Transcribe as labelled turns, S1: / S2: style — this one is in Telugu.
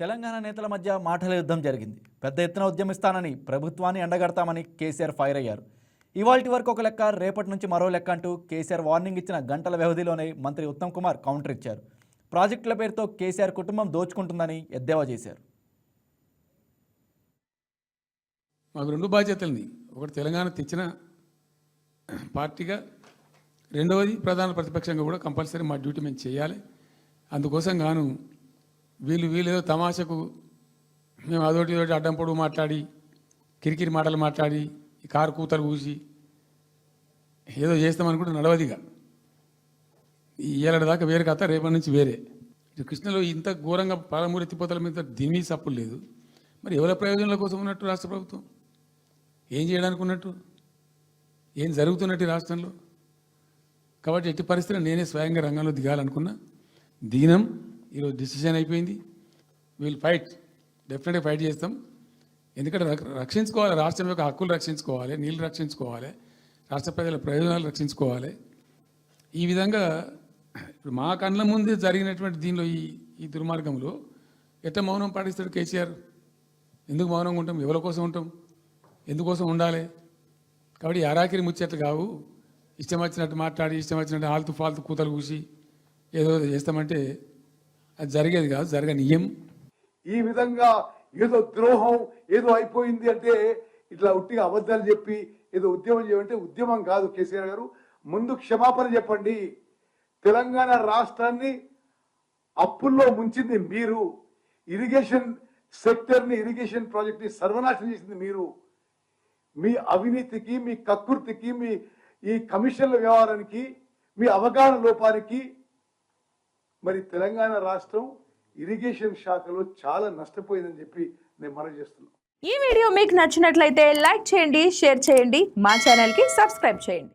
S1: తెలంగాణ నేతల మధ్య మాటల యుద్ధం జరిగింది. పెద్ద ఎత్తున ఉద్యమిస్తానని ప్రభుత్వాన్ని ఎండగడతామని కేసీఆర్ ఫైర్ అయ్యారు. ఇవాల్టి వరకు ఒక లెక్క రేపటి నుంచి మరో లెక్క అంటూ కేసీఆర్ వార్నింగ్ ఇచ్చిన గంటల వ్యవధిలోనే మంత్రి ఉత్తమ్ కుమార్ కౌంటర్ ఇచ్చారు. ప్రాజెక్టుల పేరుతో కేసీఆర్ కుటుంబం దోచుకుంటుందని ఎద్దేవా చేశారు.
S2: మాకు రెండు బాధ్యతలని ఒకటి తెలంగాణ తెచ్చిన పార్టీగా రెండవది ప్రధాన ప్రతిపక్షంగా కూడా కంపల్సరీ మా డ్యూటీ మేము చేయాలి. అందుకోసం గాను వీళ్ళు వీళ్ళేదో తమాషకు మేము అదోటి ఇదోటి అడ్డం పొడుగు మాట్లాడి కిరికిరి మాటలు మాట్లాడి కారు కూతలు కూసి ఏదో చేస్తామనుకుంటే నడవదిగా ఈ ఏళ్ళ దాకా వేరే కథ రేపటి నుంచి వేరే. కృష్ణలో ఇంత ఘోరంగా పాలమూరి ఎత్తిపోతల మీద దీని సప్పులు లేదు. మరి ఎవరి ప్రయోజనాల కోసం ఉన్నట్టు రాష్ట్ర ప్రభుత్వం? ఏం చేయడానికి ఉన్నట్టు ఏం జరుగుతున్నట్టు రాష్ట్రంలో? కాబట్టి ఎట్టి పరిస్థితులు నేనే స్వయంగా రంగంలో దిగాలనుకున్నా. దిగినాం ఈరోజు డిసిషన్ అయిపోయింది. వీల్ ఫైట్ డెఫినెట్గా ఫైట్ చేస్తాం. ఎందుకంటే రక్ష- రక్షించుకోవాలి. రాష్ట్రం యొక్క హక్కులు రక్షించుకోవాలి. నీళ్ళు రక్షించుకోవాలి. రాష్ట్ర ప్రజల ప్రయోజనాలు రక్షించుకోవాలి. ఈ విధంగా ఇప్పుడు మా కళ్ళ ముందే జరిగినటువంటి దీనిలో ఈ ఈ దుర్మార్గంలో ఎట్ట మౌనం పాటిస్తాడు కేసీఆర్? ఎందుకు మౌనంగా ఉంటాం? ఎవరి కోసం ఉంటాం? ఎందుకోసం ఉండాలి? కాబట్టి అరాకిరి ముచ్చట్లు కావు. ఇష్టం వచ్చినట్టు మాట్లాడి ఇష్టం వచ్చినట్టు ఆల్తు ఫాల్తు కూతలు కూసి ఏదో చేస్తామంటే అది జరిగేది కాదు జరగనియం.
S3: ఈ విధంగా ఏదో ద్రోహం ఏదో అయిపోయింది అంటే ఇట్లా ఉట్టిగా అబద్ధాలు చెప్పి ఏదో ఉద్యమం చేయమంటే ఉద్యమం కాదు కేసీఆర్ గారు. ముందు క్షమాపణ చెప్పండి. తెలంగాణ రాష్ట్రాన్ని అప్పుల్లో ముంచింది మీరు. ఇరిగేషన్ సెక్టర్ని ఇరిగేషన్ ప్రాజెక్ట్ని సర్వనాశనం చేసింది మీరు. మీ అవినీతికి మీ కక్కుర్తికి మీ ఈ కమిషన్ల వ్యవహారానికి మీ అవగాహన లోపానికి మరి తెలంగాణ రాష్ట్రం ఇరిగేషన్ శాఖలో చాలా నష్టపోయిందని చెప్పి నేను మనవి చేస్తున్నాను
S4: ఈ వీడియో మీకు నచ్చినట్లయితే లైక్ చేయండి షేర్ చేయండి మా ఛానల్కి సబ్స్క్రైబ్ చేయండి.